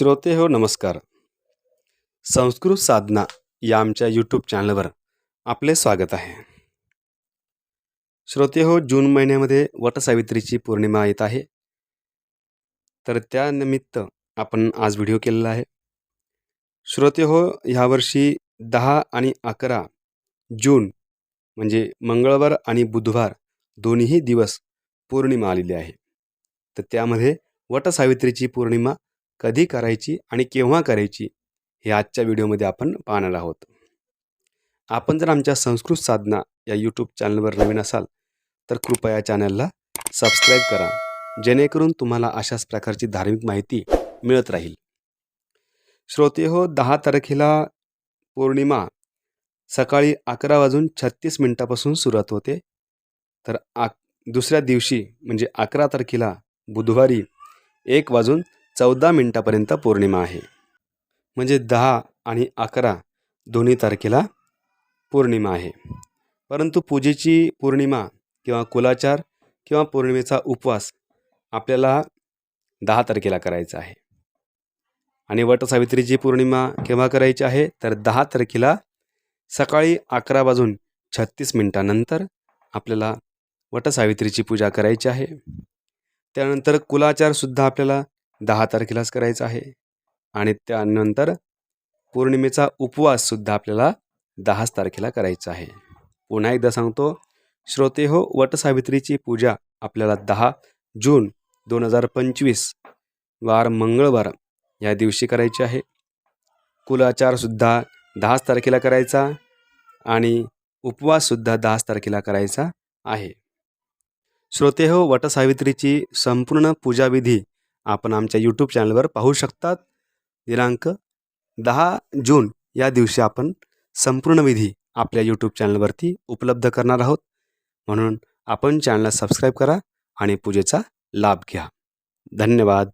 श्रोते हो नमस्कार. संस्कृत साधना या आमच्या यूट्यूब चॅनलवर आपले स्वागत आहे. श्रोते हो जून महिन्यामध्ये वटसावित्रीची पौर्णिमा येत आहे. तर त्यानिमित्त आपण आज व्हिडिओ केलेला आहे. श्रोते हो ह्यावर्षी दहा आणि अकरा जून म्हणजे मंगळवार आणि बुधवार दोन्हीही दिवस पौर्णिमा आलेली आहे. तर त्यामध्ये वटसावित्रीची पौर्णिमा कधी करायची आणि केव्हा करायची हे आजच्या व्हिडिओमध्ये आपण पाहणार आहोत. आपण जर आमच्या संस्कृत साधना या यूट्यूब चॅनलवर नवीन असाल तर कृपया चॅनलला सबस्क्राईब करा जेणेकरून तुम्हाला अशाच प्रकारची धार्मिक माहिती मिळत राहील. श्रोते हो दहा तारखेला पौर्णिमा सकाळी अकरा वाजून छत्तीस मिनटापासून सुरुवात होते. तर आ दुसऱ्या दिवशी म्हणजे अकरा तारखेला बुधवारी एक वाजून चौदा मिनटापर्यंत पौर्णिमा आहे. म्हणजे दहा आणि अकरा दोन्ही तारखेला पौर्णिमा आहे. परंतु पूजेची पौर्णिमा किंवा कुलाचार किंवा पौर्णिमेचा उपवास आपल्याला दहा तारखेला करायचा आहे. आणि वटसावित्रीची पौर्णिमा केव्हा करायची आहे? तर दहा तारखेला सकाळी अकरा वाजून छत्तीस मिनटानंतर आपल्याला वटसावित्रीची पूजा करायची आहे. त्यानंतर कुलाचारसुद्धा आपल्याला दहा तारखेलाच करायचा आहे. आणि त्यानंतर पौर्णिमेचा उपवाससुद्धा आपल्याला दहाच तारखेला करायचा आहे. पुन्हा एकदा सांगतो श्रोतेहो वटसावित्रीची पूजा आपल्याला दहा जून दोन हजार पंचवीस वार मंगळवार या दिवशी करायची आहे. कुलाचारसुद्धा दहाच तारखेला करायचा आणि उपवाससुद्धा दहाच तारखेला करायचा आहे. श्रोतेहो वटसावित्रीची संपूर्ण पूजाविधी आपण आमच्या यूट्यूब चॅनलवर पाहू शकतात. दिनांक दहा जून या दिवशी आपण संपूर्ण विधी आपल्या यूट्यूब चॅनलवरती उपलब्ध करणार आहोत. म्हणून आपण चॅनलला सबस्क्राईब करा आणि पूजेचा लाभ घ्या. धन्यवाद.